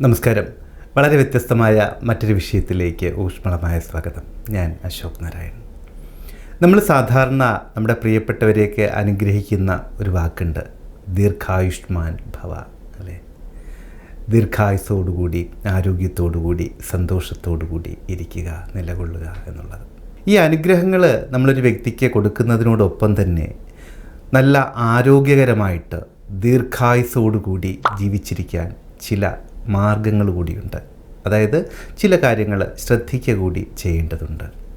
നമസ്കാരം. വളരെ വ്യത്യസ്തമായ മറ്റൊരു വിഷയത്തിലേക്ക് ഊഷ്മളമായ സ്വാഗതം. ഞാൻ അശോക് നാരായൺ. നമ്മൾ സാധാരണ നമ്മുടെ പ്രിയപ്പെട്ടവരെയൊക്കെ അനുഗ്രഹിക്കുന്ന ഒരു വാക്കുണ്ട്. ദീർഘായുഷ്മാൻ ഭവ അല്ലേ? ദീർഘായുസോടുകൂടി ആരോഗ്യത്തോടുകൂടി സന്തോഷത്തോടുകൂടി ഇരിക്കുക നിലകൊള്ളുക എന്നുള്ളത്. ഈ അനുഗ്രഹങ്ങൾ നമ്മളൊരു വ്യക്തിക്ക് കൊടുക്കുന്നതിനോടൊപ്പം തന്നെ നല്ല ആരോഗ്യകരമായിട്ട് ദീർഘായുസോടുകൂടി ജീവിച്ചിരിക്കാൻ ചില മാർഗങ്ങൾ കൂടിയുണ്ട്. അതായത് ചില കാര്യങ്ങൾ ശ്രദ്ധിക്കുക കൂടി ചെയ്യേണ്ടതുണ്ട്.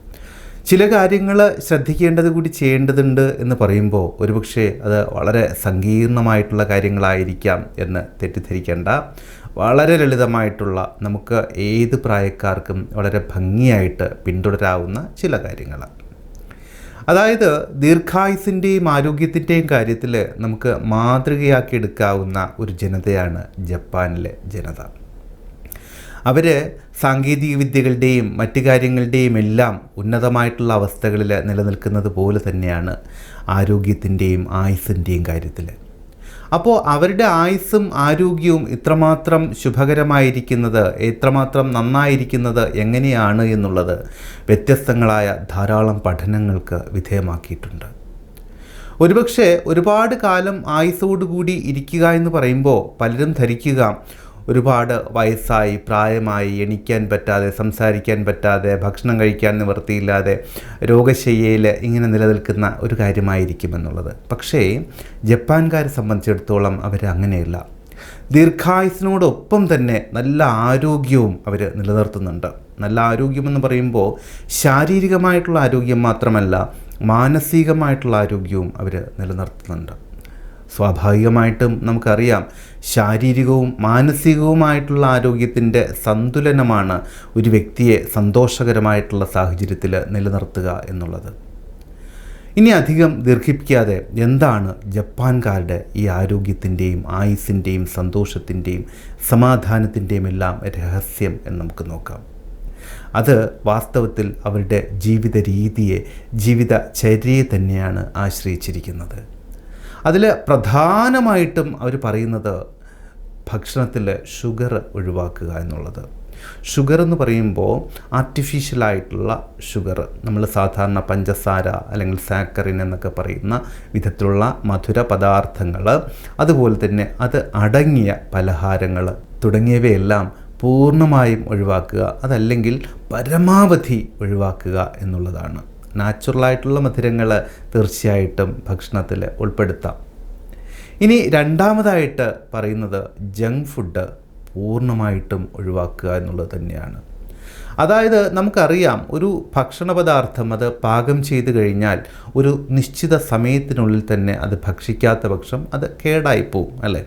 ചില കാര്യങ്ങൾ ശ്രദ്ധിക്കേണ്ടത് കൂടി ചെയ്യേണ്ടതുണ്ട് എന്ന് പറയുമ്പോൾ ഒരുപക്ഷെ അത് വളരെ സങ്കീർണമായിട്ടുള്ള കാര്യങ്ങളായിരിക്കാം എന്ന് തെറ്റിദ്ധരിക്കേണ്ട വളരെ ലളിതമായിട്ടുള്ള നമുക്ക് ഏത് പ്രായക്കാർക്കും വളരെ ഭംഗിയായിട്ട് പിന്തുടരാവുന്ന ചില കാര്യങ്ങൾ. അതായത് ദീർഘായുസിന്റെയും ആരോഗ്യത്തിന്റെയും കാര്യത്തിൽ നമുക്ക് മാതൃകയാക്കി എടുക്കാവുന്ന ഒരു ജനതയാണ് ജപ്പാനിലെ ജനത. അവർ സാങ്കേതിക വിദ്യകളുടെയും മറ്റു കാര്യങ്ങളുടെയും എല്ലാം ഉന്നതമായിട്ടുള്ള അവസ്ഥകളിൽ നിലനിൽക്കുന്നത് പോലെ തന്നെയാണ് ആരോഗ്യത്തിന്റെയും ആയുസിന്റെയും കാര്യത്തിൽ അപ്പോൾ അവരുടെ ആയുസ്സും ആരോഗ്യവും ഇത്രമാത്രം ശുഭകരമായിരിക്കുന്നത് എത്രമാത്രം നന്നായിരിക്കുന്നത് എങ്ങനെയാണ് എന്നുള്ളത് വ്യത്യസ്തങ്ങളായ ധാരാളം പഠനങ്ങൾക്ക് വിധേയമാക്കിയിട്ടുണ്ട്. ഒരുപക്ഷെ ഒരുപാട് കാലം ആയുസ്സോടുകൂടി ഇരിക്കുക എന്ന് പറയുമ്പോൾ പലരും ധരിക്കുക ഒരുപാട് വയസ്സായി പ്രായമായി എണിക്കാൻ പറ്റാതെ സംസാരിക്കാൻ പറ്റാതെ ഭക്ഷണം കഴിക്കാൻ നിവൃത്തിയില്ലാതെ രോഗശയ്യയിൽ ഇങ്ങനെ നിലനിൽക്കുന്ന ഒരു കാര്യമായിരിക്കും എന്നുള്ളത്. പക്ഷേ ജപ്പാൻകാരെ സംബന്ധിച്ചിടത്തോളം അവർ അങ്ങനെയല്ല. ദീർഘായുസിനോടൊപ്പം തന്നെ നല്ല ആരോഗ്യവും അവർ നിലനിർത്തുന്നുണ്ട്. നല്ല ആരോഗ്യമെന്ന് പറയുമ്പോൾ ശാരീരികമായിട്ടുള്ള ആരോഗ്യം മാത്രമല്ല മാനസികമായിട്ടുള്ള ആരോഗ്യവും അവർ നിലനിർത്തുന്നുണ്ട്. സ്വാഭാവികമായിട്ടും നമുക്കറിയാം. ശാരീരികവും മാനസികവുമായിട്ടുള്ള ആരോഗ്യത്തിന്റെ സന്തുലനമാണ് ഒരു വ്യക്തിയെ സന്തോഷകരമായിട്ടുള്ള സാഹചര്യത്തിൽ നിലനിർത്തുക എന്നുള്ളത്. ഇനി അധികം ദീർഘിപ്പിക്കാതെ എന്താണ് ജപ്പാൻകാരുടെ ഈ ആരോഗ്യത്തിന്റെയും ആയുസിന്റെയും സന്തോഷത്തിന്റെയും സമാധാനത്തിന്റെയും എല്ലാം രഹസ്യം എന്ന് നമുക്ക് നോക്കാം. അത് വാസ്തവത്തിൽ അവരുടെ ജീവിത രീതിയെ ജീവിത ചര്യയെ തന്നെയാണ് ആശ്രയിച്ചിരിക്കുന്നത്. അതിൽ പ്രധാനമായിട്ടും അവർ പറയുന്നത് ഭക്ഷണത്തിൽ ഷുഗർ ഒഴിവാക്കുക എന്നുള്ളത്. ഷുഗർ എന്ന് പറയുമ്പോൾ ആർട്ടിഫിഷ്യലായിട്ടുള്ള ഷുഗർ നമ്മൾ സാധാരണ പഞ്ചസാര അല്ലെങ്കിൽ സാക്കറിൻ എന്നൊക്കെ പറയുന്ന വിധത്തിലുള്ള മധുര പദാർത്ഥങ്ങൾ അതുപോലെ തന്നെ അത് അടങ്ങിയ പലഹാരങ്ങൾ തുടങ്ങിയവയെല്ലാം പൂർണമായും ഒഴിവാക്കുക അതല്ലെങ്കിൽ പരമാവധി ഒഴിവാക്കുക എന്നുള്ളതാണ്. നാച്ചുറലായിട്ടുള്ള മധുരങ്ങൾ തീർച്ചയായിട്ടും ഭക്ഷണത്തിൽ ഉൾപ്പെടുത്താം. ഇനി രണ്ടാമതായിട്ട് പറയുന്നത് ജങ്ക് ഫുഡ് പൂർണമായിട്ടും ഒഴിവാക്കുക എന്നുള്ളത് തന്നെയാണ്. അതായത് നമുക്കറിയാം ഒരു ഭക്ഷണ പദാർത്ഥം അത് പാകം ചെയ്ത് കഴിഞ്ഞാൽ ഒരു നിശ്ചിത സമയത്തിനുള്ളിൽ തന്നെ അത് ഭക്ഷിക്കാത്ത പക്ഷം അത് കേടായി പോവും അല്ലേ?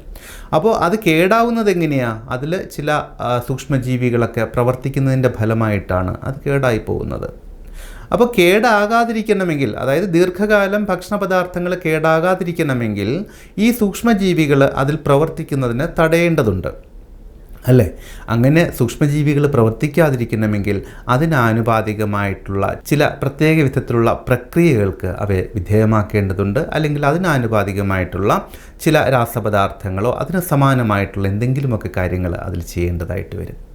അപ്പോൾ അത് കേടാവുന്നത് എങ്ങനെയാണ് അതിൽ ചില സൂക്ഷ്മജീവികളൊക്കെ പ്രവർത്തിക്കുന്നതിന്റെ ഫലമായിട്ടാണ് അത് കേടായി പോകുന്നത്. അപ്പോൾ കേടാകാതിരിക്കണമെങ്കിൽ അതായത് ദീർഘകാലം ഭക്ഷണ പദാർത്ഥങ്ങൾ കേടാകാതിരിക്കണമെങ്കിൽ ഈ സൂക്ഷ്മജീവികൾ അതിൽ പ്രവർത്തിക്കുന്നതിന് തടയേണ്ടതുണ്ട്. അല്ലേ? അങ്ങനെ സൂക്ഷ്മജീവികൾ പ്രവർത്തിക്കാതിരിക്കണമെങ്കിൽ അതിനാനുപാതികമായിട്ടുള്ള ചില പ്രത്യേക വിധത്തിലുള്ള പ്രക്രിയകൾക്ക് അവയെ വിധേയമാക്കേണ്ടതുണ്ട്. അല്ലെങ്കിൽ അതിനാനുപാതികമായിട്ടുള്ള ചില രാസപദാർത്ഥങ്ങളോ അതിന് സമാനമായിട്ടുള്ള എന്തെങ്കിലുമൊക്കെ കാര്യങ്ങൾ അതിൽ ചെയ്യേണ്ടതായിട്ട് വരും.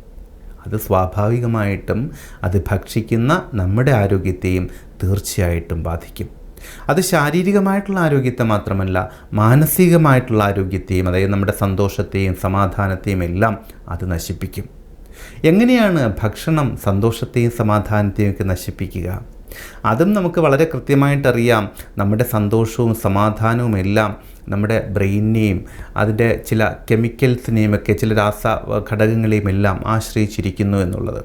അത് സ്വാഭാവികമായിട്ടും അത് ഭക്ഷിക്കുന്ന നമ്മുടെ ആരോഗ്യത്തെയും തീർച്ചയായിട്ടും ബാധിക്കും. അത് ശാരീരികമായിട്ടുള്ള ആരോഗ്യത്തെ മാത്രമല്ല മാനസികമായിട്ടുള്ള ആരോഗ്യത്തെയും അതായത് നമ്മുടെ സന്തോഷത്തെയും സമാധാനത്തെയും എല്ലാം അത് നശിപ്പിക്കും. എങ്ങനെയാണ് ഭക്ഷണം സന്തോഷത്തെയും സമാധാനത്തെയും ഒക്കെ നശിപ്പിക്കുക? അതും നമുക്ക് വളരെ കൃത്യമായിട്ടറിയാം. നമ്മുടെ സന്തോഷവും സമാധാനവും എല്ലാം നമ്മുടെ ബ്രെയിനിനെയും അതിന്റെ ചില കെമിക്കൽസിനെയും ഒക്കെ ചില രാസ ഘടകങ്ങളെയും എല്ലാം ആശ്രയിച്ചിരിക്കുന്നു എന്നുള്ളത്.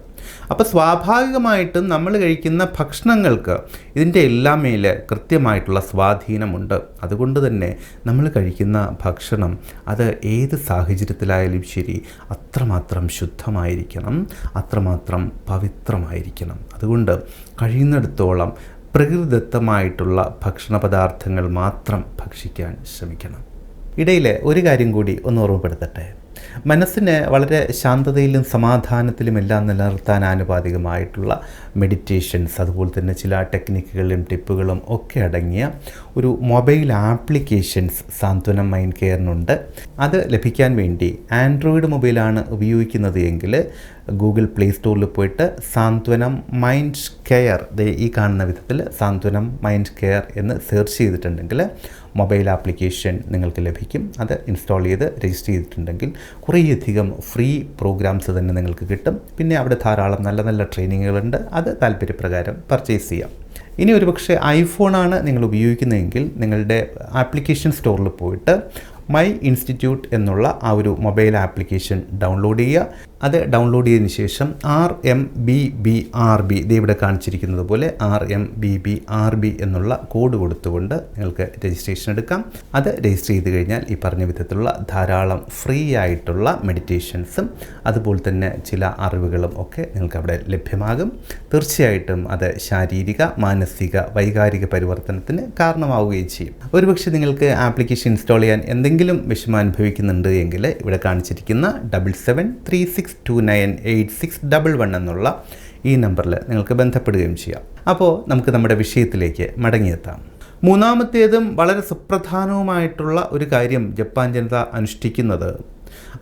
അപ്പോൾ സ്വാഭാവികമായിട്ടും നമ്മൾ കഴിക്കുന്ന ഭക്ഷണങ്ങൾക്ക് ഇതിന്റെ എല്ലാം മേലെ കൃത്യമായിട്ടുള്ള സ്വാധീനമുണ്ട്. അതുകൊണ്ട് തന്നെ നമ്മൾ കഴിക്കുന്ന ഭക്ഷണം അത് ഏത് സാഹചര്യത്തിലായാലും ശരി അത്രമാത്രം ശുദ്ധമായിരിക്കണം അത്രമാത്രം പവിത്രമായിരിക്കണം. അതുകൊണ്ട് കഴിയുന്നിടത്തോളം പ്രകൃതിദത്തമായിട്ടുള്ള ഭക്ഷണ പദാർത്ഥങ്ങൾ മാത്രം ഭക്ഷിക്കാൻ ശ്രമിക്കണം. ഇടയിൽ ഒരു കാര്യം കൂടി ഒന്ന് ഓർമ്മപ്പെടുത്തട്ടെ. മനസ്സിനെ വളരെ ശാന്തതയിലും സമാധാനത്തിലും എല്ലാം നിലനിർത്താൻ ആനുപാതികമായിട്ടുള്ള മെഡിറ്റേഷൻസ് അതുപോലെ തന്നെ ചില ടെക്നിക്കുകളും ടിപ്പുകളും ഒക്കെ അടങ്ങിയ ഒരു മൊബൈൽ ആപ്ലിക്കേഷൻസ് സാന്ത്വനം മൈൻഡ് കെയറിനുണ്ട് അത് ലഭിക്കാൻ വേണ്ടി ആൻഡ്രോയിഡ് മൊബൈലാണ് ഉപയോഗിക്കുന്നത് എങ്കിൽ ഗൂഗിൾ പ്ലേ സ്റ്റോറിൽ പോയിട്ട് സാന്ത്വനം മൈൻഡ് കെയർ ഈ കാണുന്ന വിധത്തിൽ സാന്ത്വനം മൈൻഡ് കെയർ എന്ന് സെർച്ച് ചെയ്തിട്ടുണ്ടെങ്കിൽ മൊബൈൽ ആപ്ലിക്കേഷൻ നിങ്ങൾക്ക് ലഭിക്കും. അത് ഇൻസ്റ്റാൾ ചെയ്ത് രജിസ്റ്റർ ചെയ്തിട്ടുണ്ടെങ്കിൽ കുറേയധികം ഫ്രീ പ്രോഗ്രാംസ് തന്നെ നിങ്ങൾക്ക് കിട്ടും. പിന്നെ അവിടെ ധാരാളം നല്ല നല്ല ട്രെയിനിങ്ങുകളുണ്ട് അത് താല്പര്യപ്രകാരം പർച്ചേസ് ചെയ്യാം. ഇനി ഒരുപക്ഷെ ഐഫോണാണ് നിങ്ങൾ ഉപയോഗിക്കുന്നതെങ്കിൽ നിങ്ങളുടെ ആപ്ലിക്കേഷൻ സ്റ്റോറിൽ പോയിട്ട് മൈ ഇൻസ്റ്റിറ്റ്യൂട്ട് എന്നുള്ള ആ ഒരു മൊബൈൽ ആപ്ലിക്കേഷൻ ഡൗൺലോഡ് ചെയ്യുക. അത് ഡൗൺലോഡ് ചെയ്തതിന് ശേഷം R M B B R B ഇവിടെ കാണിച്ചിരിക്കുന്നത് പോലെ R M B B R B എന്നുള്ള കോഡ് കൊടുത്തുകൊണ്ട് നിങ്ങൾക്ക് രജിസ്ട്രേഷൻ എടുക്കാം. അത് രജിസ്റ്റർ ചെയ്ത് കഴിഞ്ഞാൽ ഈ പറഞ്ഞ വിധത്തിലുള്ള ധാരാളം ഫ്രീ ആയിട്ടുള്ള മെഡിറ്റേഷൻസും അതുപോലെ തന്നെ ചില അറിവുകളും ഒക്കെ നിങ്ങൾക്ക് അവിടെ ലഭ്യമാകും. തീർച്ചയായിട്ടും അത് ശാരീരിക മാനസിക വൈകാരിക പരിവർത്തനത്തിന് കാരണമാവുകയും ചെയ്യും. ഒരുപക്ഷെ നിങ്ങൾക്ക് ആപ്ലിക്കേഷൻ ഇൻസ്റ്റാൾ ചെയ്യാൻ എന്തെങ്കിലും വിഷമം അനുഭവിക്കുന്നുണ്ട് എങ്കിൽ ഇവിടെ കാണിച്ചിരിക്കുന്ന double seven three six two nine eight six double one എന്നുള്ള ഈ നമ്പറിൽ നിങ്ങൾക്ക് ബന്ധപ്പെടുകയും ചെയ്യാം. അപ്പോൾ നമുക്ക് നമ്മുടെ വിഷയത്തിലേക്ക് മടങ്ങിയെത്താം. മൂന്നാമത്തേതും വളരെ സുപ്രധാനവുമായിട്ടുള്ള ഒരു കാര്യം ജപ്പാൻ ജനത അനുഷ്ഠിക്കുന്നത്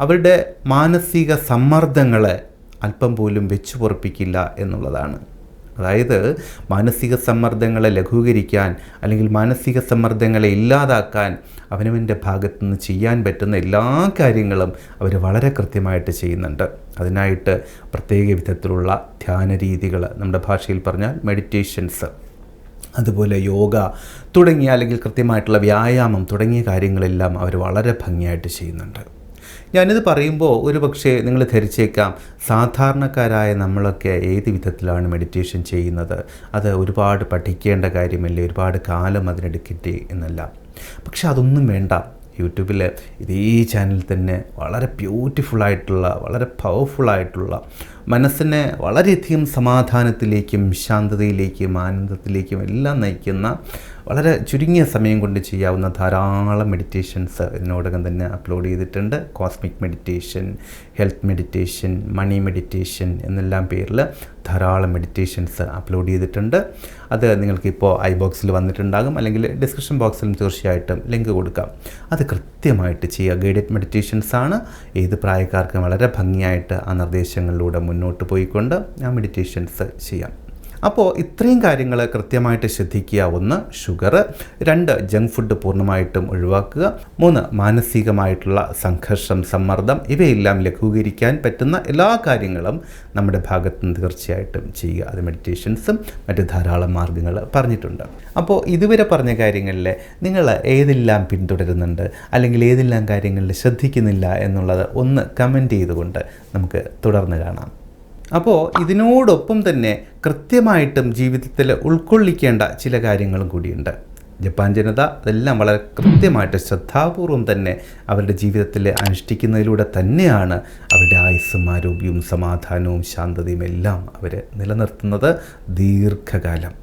അവരുടെ മാനസിക സമ്മർദ്ദങ്ങളെ അല്പം പോലും വെച്ചു പൊറപ്പിക്കില്ല എന്നുള്ളതാണ്. അതായത് മാനസിക സമ്മർദ്ദങ്ങളെ ലഘൂകരിക്കാൻ അല്ലെങ്കിൽ മാനസിക സമ്മർദ്ദങ്ങളെ ഇല്ലാതാക്കാൻ അവനവന്റെ ഭാഗത്തുനിന്ന് ചെയ്യാൻ പറ്റുന്ന എല്ലാ കാര്യങ്ങളും അവർ വളരെ കൃത്യമായിട്ട് ചെയ്യുന്നുണ്ട്. അതിനായിട്ട് പ്രത്യേക വിധത്തിലുള്ള ധ്യാന രീതികൾ നമ്മുടെ ഭാഷയിൽ പറഞ്ഞാൽ മെഡിറ്റേഷൻസ് അതുപോലെ യോഗ തുടങ്ങിയ അല്ലെങ്കിൽ കൃത്യമായിട്ടുള്ള വ്യായാമം തുടങ്ങിയ കാര്യങ്ങളെല്ലാം അവർ വളരെ ഭംഗിയായിട്ട് ചെയ്യുന്നുണ്ട്. ഞാനിത് പറയുമ്പോൾ ഒരു പക്ഷേ നിങ്ങൾ ധരിച്ചേക്കാം. സാധാരണക്കാരായ നമ്മളൊക്കെ ഏത് വിധത്തിലാണ് മെഡിറ്റേഷൻ ചെയ്യുന്നത്? അത് ഒരുപാട് പഠിക്കേണ്ട കാര്യമല്ലേ? ഒരുപാട് കാലം അതിനെടുക്കട്ടെ എന്നല്ല. പക്ഷെ അതൊന്നും വേണ്ട. യൂട്യൂബിൽ ഇതേ ചാനലിൽ തന്നെ വളരെ ബ്യൂട്ടിഫുള്ളായിട്ടുള്ള വളരെ പവർഫുള്ളായിട്ടുള്ള മനസ്സിനെ വളരെയധികം സമാധാനത്തിലേക്കും ശാന്തതയിലേക്കും ആനന്ദത്തിലേക്കും എല്ലാം നയിക്കുന്ന വളരെ ചുരുങ്ങിയ സമയം കൊണ്ട് ചെയ്യാവുന്ന ധാരാളം മെഡിറ്റേഷൻസ് ഇതിനോടകം തന്നെ അപ്ലോഡ് ചെയ്തിട്ടുണ്ട്. Cosmic meditation health meditation money meditation എന്നെല്ലാം പേരിൽ ധാരാളം മെഡിറ്റേഷൻസ് അപ്ലോഡ് ചെയ്തിട്ടുണ്ട്. അത് നിങ്ങൾക്കിപ്പോൾ ഐ ബോക്സിൽ വന്നിട്ടുണ്ടാകും. അല്ലെങ്കിൽ ഡിസ്ക്രിപ്ഷൻ ബോക്സിലും തീർച്ചയായിട്ടും ലിങ്ക് കൊടുക്കാം. അത് കൃത്യമായിട്ട് ചെയ്യുക. ഗൈഡഡ് മെഡിറ്റേഷൻസ് ആണ്. ഏത് പ്രായക്കാർക്കും വളരെ ഭംഗിയായിട്ട് ആ നിർദ്ദേശങ്ങളിലൂടെ മുന്നോട്ട് പോയിക്കൊണ്ട് ആ മെഡിറ്റേഷൻസ് ചെയ്യാം. അപ്പോൾ ഇത്രയും കാര്യങ്ങൾ കൃത്യമായിട്ട് ശ്രദ്ധിക്കുക ഒന്ന് ഷുഗർ രണ്ട് ജങ്ക് ഫുഡ് പൂർണമായിട്ടും ഒഴിവാക്കുക മൂന്ന് മാനസികമായിട്ടുള്ള സംഘർഷം സമ്മർദ്ദം ഇവയെല്ലാം ലഘൂകരിക്കാൻ പറ്റുന്ന എല്ലാ കാര്യങ്ങളും നമ്മുടെ ഭാഗത്ത് നിന്ന് തീർച്ചയായിട്ടും ചെയ്യുക. അത് മെഡിറ്റേഷൻസും മറ്റ് ധാരാളം മാർഗങ്ങൾ പറഞ്ഞിട്ടുണ്ട്. അപ്പോൾ ഇതുവരെ പറഞ്ഞ കാര്യങ്ങളിൽ നിങ്ങൾ ഏതെല്ലാം പിന്തുടരുന്നുണ്ട്? അല്ലെങ്കിൽ ഏതെല്ലാം കാര്യങ്ങളിൽ ശ്രദ്ധിക്കുന്നില്ല എന്നുള്ളത് ഒന്ന് കമന്റ് ചെയ്തുകൊണ്ട് നമുക്ക് തുടർന്ന് കാണാം. അപ്പോൾ ഇതിനോടൊപ്പം തന്നെ കൃത്യമായിട്ടും ജീവിതത്തിൽ ഉൾക്കൊള്ളിക്കേണ്ട ചില കാര്യങ്ങളും കൂടിയുണ്ട്. ജപ്പാൻ ജനത അതെല്ലാം വളരെ കൃത്യമായിട്ട് ശ്രദ്ധാപൂർവം തന്നെ അവരുടെ ജീവിതത്തിൽ അനുഷ്ഠിക്കുന്നതിലൂടെ തന്നെയാണ് അവരുടെ ആയുസ്സും ആരോഗ്യവും സമാധാനവും ശാന്തതയും എല്ലാം അവർ നിലനിർത്തുന്നത് ദീർഘകാലം.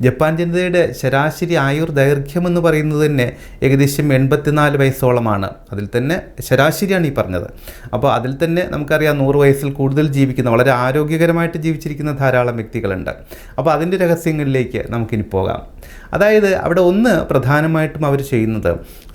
ജപ്പാൻ ജനതയുടെ ശരാശരി ആയുർ ദൈർഘ്യം എന്ന് പറയുന്നത് തന്നെ ഏകദേശം എൺപത്തിനാല് വയസ്സോളമാണ്. അതിൽ തന്നെ ശരാശരിയാണ് ഈ പറഞ്ഞത്. അപ്പോൾ അതിൽ തന്നെ നമുക്കറിയാം നൂറ് വയസ്സിൽ കൂടുതൽ ജീവിക്കുന്ന വളരെ ആരോഗ്യകരമായിട്ട് ജീവിച്ചിരിക്കുന്ന ധാരാളം വ്യക്തികളുണ്ട്. അപ്പോൾ അതിന്റെ രഹസ്യങ്ങളിലേക്ക് നമുക്കിനി പോകാം. അതായത് അവിടെ ഒന്ന് പ്രധാനമായിട്ടും അവർ ചെയ്യുന്നത്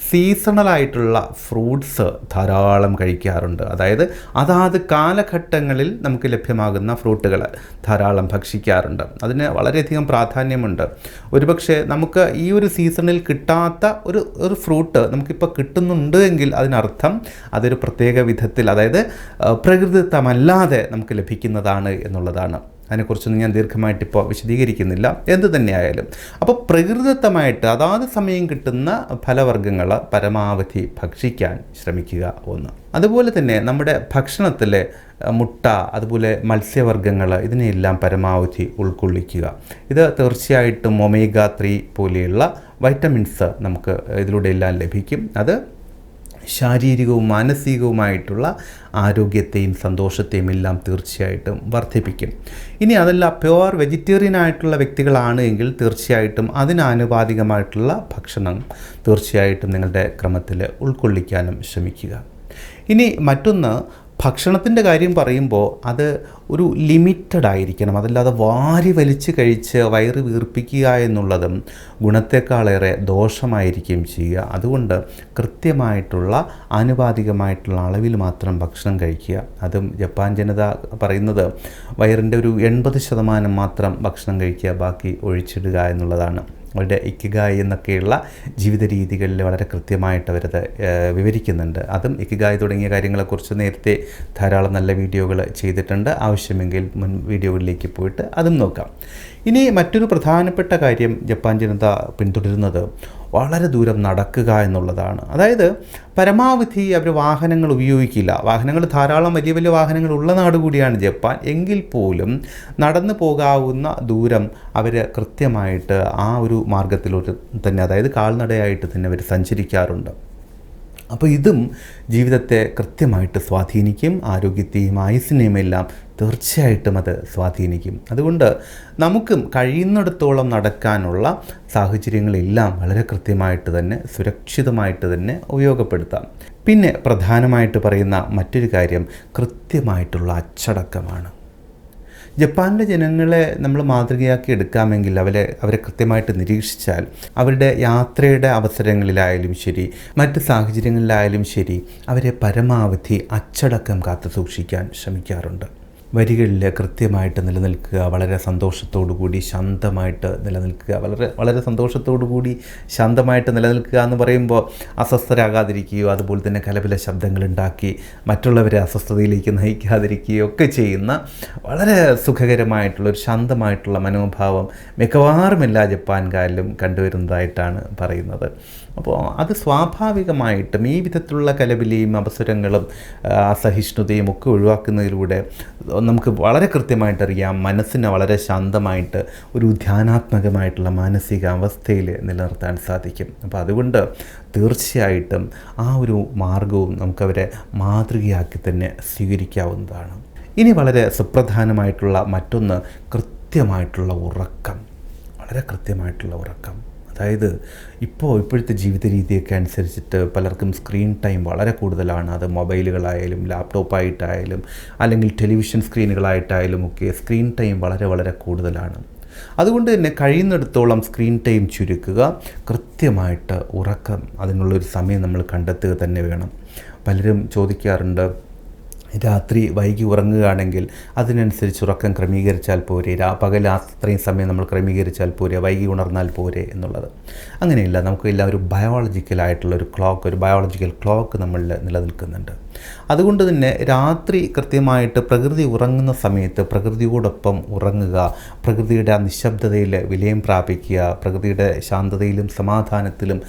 സീസണലായിട്ടുള്ള ഫ്രൂട്ട്സ് ധാരാളം കഴിക്കാറുണ്ട്. അതായത് അതാത് കാലഘട്ടങ്ങളിൽ നമുക്ക് ലഭ്യമാകുന്ന ഫ്രൂട്ടുകൾ ധാരാളം ഭക്ഷിക്കാറുണ്ട്. അതിന് വളരെയധികം പ്രാധാന്യമുണ്ട്. ഒരുപക്ഷെ നമുക്ക് ഈ ഒരു സീസണിൽ കിട്ടാത്ത ഒരു ഒരു ഫ്രൂട്ട് നമുക്കിപ്പോൾ കിട്ടുന്നുണ്ട് എങ്കിൽ അതിനർത്ഥം അതൊരു പ്രത്യേക വിധത്തിൽ അതായത് പ്രകൃതിത്വമല്ലാതെ നമുക്ക് ലഭിക്കുന്നതാണ് എന്നുള്ളതാണ്. അതിനെക്കുറിച്ചൊന്നും ഞാൻ ദീർഘമായിട്ട് ഇപ്പോൾ വിശദീകരിക്കുന്നില്ല. എന്ത് തന്നെയായാലും. അപ്പോൾ പ്രകൃതിദത്തമായിട്ട് അതാത് സമയം കിട്ടുന്ന ഫലവർഗങ്ങൾ പരമാവധി ഭക്ഷിക്കാൻ ശ്രമിക്കുക ഒന്ന്. അതുപോലെ തന്നെ നമ്മുടെ ഭക്ഷണത്തിലെ മുട്ട അതുപോലെ മത്സ്യവർഗങ്ങൾ ഇതിനെയെല്ലാം പരമാവധി ഉൾക്കൊള്ളിക്കുക. ഇത് തീർച്ചയായിട്ടും ഒമേഗ ത്രീ പോലെയുള്ള വൈറ്റമിൻസ് നമുക്ക് ഇതിലൂടെയെല്ലാം ലഭിക്കും. അത് ശാരീരികവും മാനസികവുമായിട്ടുള്ള ആരോഗ്യത്തെയും സന്തോഷത്തെയും എല്ലാം തീർച്ചയായിട്ടും വർദ്ധിപ്പിക്കും. ഇനി അതല്ല പ്യുവർ വെജിറ്റേറിയൻ ആയിട്ടുള്ള വ്യക്തികളാണ് എങ്കിൽ തീർച്ചയായിട്ടും അതിനാനുപാതികമായിട്ടുള്ള ഭക്ഷണം തീർച്ചയായിട്ടും നിങ്ങളുടെ ക്രമത്തിൽ ഉൾക്കൊള്ളിക്കാനും ശ്രമിക്കുക. ഇനി മറ്റൊന്ന് ഭക്ഷണത്തിന്റെ കാര്യം പറയുമ്പോൾ അത് ഒരു ലിമിറ്റഡ് ആയിരിക്കണം അതല്ലാതെ വാരി വലിച്ച് കഴിച്ച് വയറ് വീർപ്പിക്കുക എന്നുള്ളതും ഗുണത്തെക്കാളേറെ ദോഷമായിരിക്കും ചെയ്യുക. അതുകൊണ്ട് കൃത്യമായിട്ടുള്ള ആനുപാതികമായിട്ടുള്ള അളവിൽ മാത്രം ഭക്ഷണം കഴിക്കുക. അതും ജപ്പാൻ ജനത പറയുന്നത് വയറിന്റെ ഒരു എൺപത് ശതമാനം മാത്രം ഭക്ഷണം കഴിക്കുക ബാക്കി ഒഴിച്ചിടുക എന്നുള്ളതാണ്. അവരുടെ ഇക്കിഗായി എന്നൊക്കെയുള്ള ജീവിത രീതികളിൽ വളരെ കൃത്യമായിട്ട് അവരത് വിവരിക്കുന്നുണ്ട്. അതും ഇക്കിഗായി തുടങ്ങിയ കാര്യങ്ങളെക്കുറിച്ച് നേരത്തെ ധാരാളം നല്ല വീഡിയോകൾ ചെയ്തിട്ടുണ്ട്. ആവശ്യമെങ്കിൽ മുൻ വീഡിയോകളിലേക്ക് പോയിട്ട് അതും നോക്കാം. ഇനി മറ്റൊരു പ്രധാനപ്പെട്ട കാര്യം ജപ്പാൻ ജനത പിന്തുടരുന്നത് വളരെ ദൂരം നടക്കുക എന്നുള്ളതാണ്. അതായത് പരമാവധി അവർ വാഹനങ്ങൾ ഉപയോഗിക്കില്ല. വാഹനങ്ങൾ ധാരാളം വലിയ വലിയ വാഹനങ്ങൾ ഉള്ള നാട് കൂടിയാണ് ജപ്പാൻ. എങ്കിൽ പോലും നടന്നു പോകാവുന്ന ദൂരം അവർ കൃത്യമായിട്ട് ആ ഒരു മാർഗത്തിലൂടെ തന്നെ അതായത് കാൽനടയായിട്ട് തന്നെ അവർ സഞ്ചരിക്കാറുണ്ട്. അപ്പോൾ ഇതും ജീവിതത്തെ കൃത്യമായിട്ട് സ്വാധീനിക്കും ആരോഗ്യത്തെയും ആയുസ്സിനെയും എല്ലാം തീർച്ചയായിട്ടും അത് സ്വാധീനിക്കും. അതുകൊണ്ട് നമുക്കും കഴിയുന്നിടത്തോളം നടക്കാനുള്ള സാഹചര്യങ്ങളെല്ലാം വളരെ കൃത്യമായിട്ട് തന്നെ സുരക്ഷിതമായിട്ട് തന്നെ ഉപയോഗപ്പെടുത്താം. പിന്നെ പ്രധാനമായിട്ട് പറയുന്ന മറ്റൊരു കാര്യം കൃത്യമായിട്ടുള്ള അച്ചടക്കമാണ്. ജപ്പാനിലെ ജനങ്ങളെ നമ്മൾ മാതൃകയാക്കി എടുക്കാമെങ്കിൽ അവരെ അവരെ കൃത്യമായിട്ട് നിരീക്ഷിച്ചാൽ അവരുടെ യാത്രയുടെ അവസരങ്ങളിലായാലും ശരി മറ്റ് സാഹചര്യങ്ങളിലായാലും ശരി അവരെ പരമാവധി അച്ചടക്കം കാത്തു സൂക്ഷിക്കാൻ ശ്രമിക്കാറുണ്ട്. വരികളിൽ കൃത്യമായിട്ട് നിലനിൽക്കുക വളരെ സന്തോഷത്തോടു കൂടി ശാന്തമായിട്ട് നിലനിൽക്കുക വളരെ വളരെ സന്തോഷത്തോടു കൂടി ശാന്തമായിട്ട് നിലനിൽക്കുക എന്ന് പറയുമ്പോൾ അസ്വസ്ഥരാകാതിരിക്കുകയോ അതുപോലെ തന്നെ കലപില ശബ്ദങ്ങളുണ്ടാക്കി മറ്റുള്ളവരെ അസ്വസ്ഥതയിലേക്ക് നയിക്കാതിരിക്കുകയോ ഒക്കെ ചെയ്യുന്ന വളരെ സുഖകരമായിട്ടുള്ള ഒരു ശാന്തമായിട്ടുള്ള മനോഭാവം മിക്കവാറും എല്ലാ ജപ്പാൻകാരിലും കണ്ടുവരുന്നതായിട്ടാണ് പറയുന്നത്. അപ്പോൾ അത് സ്വാഭാവികമായിട്ടും ഈ വിധത്തിലുള്ള കലവിലെയും അവസരങ്ങളും അസഹിഷ്ണുതയും ഒക്കെ ഒഴിവാക്കുന്നതിലൂടെ നമുക്ക് വളരെ കൃത്യമായിട്ടറിയാം മനസ്സിനെ വളരെ ശാന്തമായിട്ട് ഒരു ധ്യാനാത്മകമായിട്ടുള്ള മാനസിക അവസ്ഥയിൽ നിലനിർത്താൻ സാധിക്കും. അപ്പോൾ അതുകൊണ്ട് തീർച്ചയായിട്ടും ആ ഒരു മാർഗവും നമുക്കവരെ മാതൃകയാക്കി തന്നെ സ്വീകരിക്കാവുന്നതാണ്. ഇനി വളരെ സുപ്രധാനമായിട്ടുള്ള മറ്റൊന്ന് കൃത്യമായിട്ടുള്ള ഉറക്കം വളരെ കൃത്യമായിട്ടുള്ള ഉറക്കം. അതായത് ഇപ്പോൾ ഇപ്പോഴത്തെ ജീവിത രീതിയൊക്കെ അനുസരിച്ചിട്ട് പലർക്കും സ്ക്രീൻ ടൈം വളരെ കൂടുതലാണ്. അത് മൊബൈലുകളായാലും ലാപ്ടോപ്പായിട്ടായാലും അല്ലെങ്കിൽ ടെലിവിഷൻ സ്ക്രീനുകളായിട്ടായാലും ഒക്കെ സ്ക്രീൻ ടൈം വളരെ വളരെ കൂടുതലാണ്. അതുകൊണ്ട് തന്നെ കഴിയുന്നിടത്തോളം സ്ക്രീൻ ടൈം ചുരുക്കുക കൃത്യമായിട്ട് ഉറക്കം അതിനുള്ളൊരു സമയം നമ്മൾ കണ്ടെത്തുക തന്നെ വേണം. പലരും ചോദിക്കാറുണ്ട് രാത്രി വൈകി ഉറങ്ങുകയാണെങ്കിൽ അതിനനുസരിച്ച് ഉറക്കം ക്രമീകരിച്ചാൽ പോരെ. രാ പകൽ അത്രയും സമയം നമ്മൾ ക്രമീകരിച്ചാൽ പോരെ. വൈകി ഉണർന്നാൽ പോരെ എന്നുള്ളത്. അങ്ങനെയല്ല നമുക്ക് എല്ലാം ഒരു ബയോളജിക്കലായിട്ടുള്ള ഒരു ക്ലോക്ക് ഒരു ബയോളജിക്കൽ ക്ലോക്ക് നമ്മളിൽ നിലനിൽക്കുന്നുണ്ട്. അതുകൊണ്ട് തന്നെ രാത്രി കൃത്യമായിട്ട് പ്രകൃതി ഉറങ്ങുന്ന സമയത്ത് പ്രകൃതിയോടൊപ്പം ഉറങ്ങുക പ്രകൃതിയുടെ ആ നിശബ്ദതയിൽ വിലയം പ്രാപിക്കുക പ്രകൃതിയുടെ ശാന്തതയിലും സമാധാനത്തിലും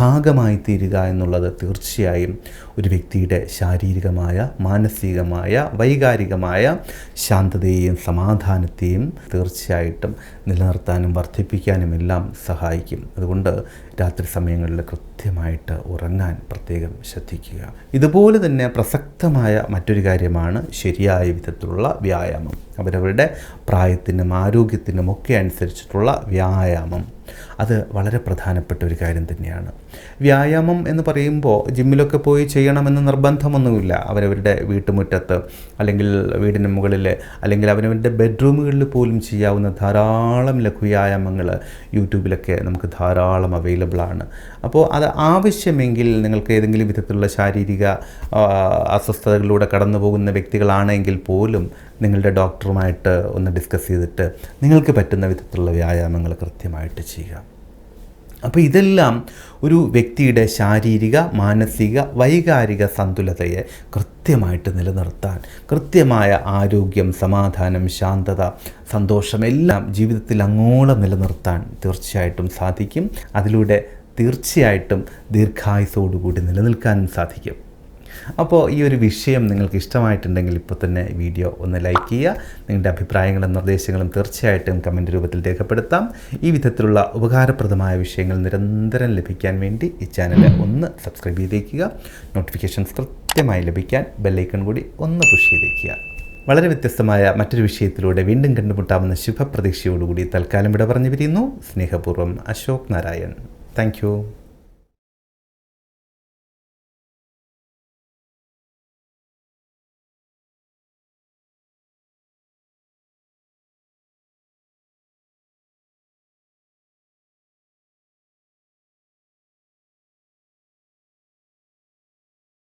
ഭാഗമായി തീരുക എന്നുള്ളത് തീർച്ചയായും ഒരു വ്യക്തിയുടെ ശാരീരികമായ മാനസികമായ വൈകാരികമായ ശാന്തതയെയും സമാധാനത്തെയും തീർച്ചയായിട്ടും നിലനിർത്താനും വർദ്ധിപ്പിക്കാനും എല്ലാം സഹായിക്കും. അതുകൊണ്ട് രാത്രി സമയങ്ങളിൽ കൃത്യമായിട്ട് ഉറങ്ങാൻ പ്രത്യേകം ശ്രദ്ധിക്കുക. ഇതുപോലെ തന്നെ പ്രസക്തമായ മറ്റൊരു കാര്യമാണ് ശരിയായ വിധത്തിലുള്ള വ്യായാമം. അവരവരുടെ പ്രായത്തിനും ആരോഗ്യത്തിനും ഒക്കെ അനുസരിച്ചിട്ടുള്ള വ്യായാമം. അത് വളരെ പ്രധാനപ്പെട്ട ഒരു കാര്യം തന്നെയാണ്. വ്യായാമം എന്ന് പറയുമ്പോൾ ജിമ്മിലൊക്കെ പോയി ചെയ്യണമെന്ന് നിർബന്ധമൊന്നുമില്ല. അവരവരുടെ വീട്ടുമുറ്റത്ത് അല്ലെങ്കിൽ വീടിന് മുകളിൽ അല്ലെങ്കിൽ അവരവരുടെ ബെഡ്റൂമുകളിൽ പോലും ചെയ്യാവുന്ന ധാരാളം ലഘുവ്യായാമങ്ങൾ യൂട്യൂബിലൊക്കെ നമുക്ക് ധാരാളം അവൈലബിൾ ആണ്. അപ്പോൾ അത് ആവശ്യമെങ്കിൽ നിങ്ങൾക്ക് ഏതെങ്കിലും വിധത്തിലുള്ള ശാരീരിക അസ്വസ്ഥതകളിലൂടെ കടന്നു പോകുന്ന വ്യക്തികളാണെങ്കിൽ പോലും നിങ്ങളുടെ ഡോക്ടറുമായിട്ട് ഒന്ന് ഡിസ്കസ് ചെയ്തിട്ട് നിങ്ങൾക്ക് പറ്റുന്ന വിധത്തിലുള്ള വ്യായാമങ്ങൾ കൃത്യമായിട്ട് ചെയ്യുക. അപ്പോൾ ഇതെല്ലാം ഒരു വ്യക്തിയുടെ ശാരീരിക മാനസിക വൈകാരിക സന്തുലതയെ കൃത്യമായിട്ട് നിലനിർത്താൻ കൃത്യമായ ആരോഗ്യം സമാധാനം ശാന്തത സന്തോഷം എല്ലാം ജീവിതത്തിൽ അങ്ങോളം നിലനിർത്താൻ തീർച്ചയായിട്ടും സാധിക്കും. അതിലൂടെ തീർച്ചയായിട്ടും ദീർഘായുസോടുകൂടി നിലനിൽക്കാനും സാധിക്കും. അപ്പോൾ ഈ ഒരു വിഷയം നിങ്ങൾക്ക് ഇഷ്ടമായിട്ടുണ്ടെങ്കിൽ ഇപ്പോൾ തന്നെ വീഡിയോ ഒന്ന് ലൈക്ക് ചെയ്യുക. നിങ്ങളുടെ അഭിപ്രായങ്ങളും നിർദ്ദേശങ്ങളും തീർച്ചയായിട്ടും കമന്റ് രൂപത്തിൽ രേഖപ്പെടുത്താം. ഈ വിധത്തിലുള്ള ഉപകാരപ്രദമായ വിഷയങ്ങൾ നിരന്തരം ലഭിക്കാൻ വേണ്ടി ഈ ചാനൽ ഒന്ന് സബ്സ്ക്രൈബ് ചെയ്തേക്കുക. നോട്ടിഫിക്കേഷൻസ് കൃത്യമായി ലഭിക്കാൻ ബെല്ലൈക്കൺ കൂടി ഒന്ന് പുഷ് ചെയ്തേക്കുക. വളരെ വ്യത്യസ്തമായ മറ്റൊരു വിഷയത്തിലൂടെ വീണ്ടും കണ്ടുമുട്ടാമെന്ന ശുഭപ്രതീക്ഷയോടുകൂടി തൽക്കാലം ഇവിടെ പറഞ്ഞു പിരിയുന്നു സ്നേഹപൂർവം അശോക് നാരായൺ. താങ്ക്